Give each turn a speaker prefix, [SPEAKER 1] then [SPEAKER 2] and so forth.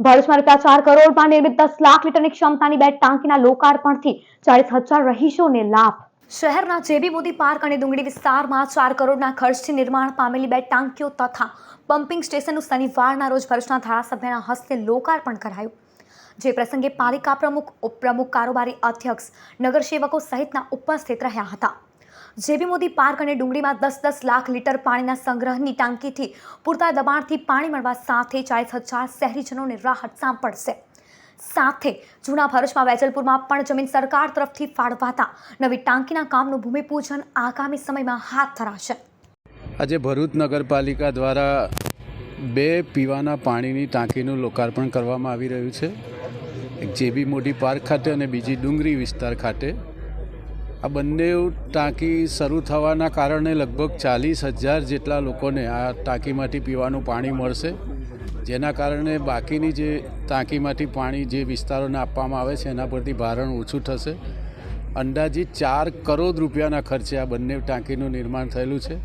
[SPEAKER 1] ભરૂચમાં રૂપિયા ચાર કરોડમાં નિર્મિત દસ લાખ લીટરની ક્ષમતાની બે ટાંકીના લોકાર્પણથી ચાલીસ હજાર રહીશોને લાભ. શહેરના જેબી મોદી પાર્ક અને ડુંગળી વિસ્તારમાં ચાર કરોડના ખર્ચથી નિર્માણ પામેલી બે ટાંકીઓ તથા પમ્પિંગ સ્ટેશનનું શનિવારના રોજ ભરૂચના ધારાસભ્યના હસ્તે લોકાર્પણ કરાયું. જે પ્રસંગે પાલિકા પ્રમુખ, ઉપપ્રમુખ, કારોબારી અધ્યક્ષ, નગરસેવકો સહિતના ઉપસ્થિત રહ્યા હતા. જેબી મોદી પાર્ક અને ડુંગળીમાં દસ દસ લાખ લીટર પાણીના સંગ્રહની ટાંકીથી પૂરતા દબાણથી પાણી મળવા સાથે ચાલીસ હજાર શહેરીજનોને રાહત સાંપડશે. સાથે જૂના ભરૂચમાં વેજલપુરમાં પણ જમીન સરકાર તરફથી ફાળવાતા. નવી ટાંકીના કામનું ભૂમિપૂજન આગામી સમયમાં હાથ ધરાશે.
[SPEAKER 2] આજે ભરૂચ નગરપાલિકા દ્વારા બે પીવાના પાણીની ટાંકીનું લોકાર્પણ કરવામાં આવી રહ્યું છે. એક જેબી મોટી પાર્ક ખાતે અને બીજી ડુંગરી વિસ્તાર ખાતે. આ બંને ટાંકી શરૂ થવાના કારણે લગભગ ચાલીસ હજાર જેટલા લોકોને આ ટાંકીમાંથી પીવાનું પાણી મળશે. જેના કારણે બાકીની જે ટાંકીમાંથી પાણી જે વિસ્તારોને આપવામાં આવે છે, એના પરથી ભારણ ઓછું થશે. અંદાજિત ચાર કરોડ રૂપિયાના ખર્ચે આ બંને ટાંકીનું નિર્માણ થયેલું છે.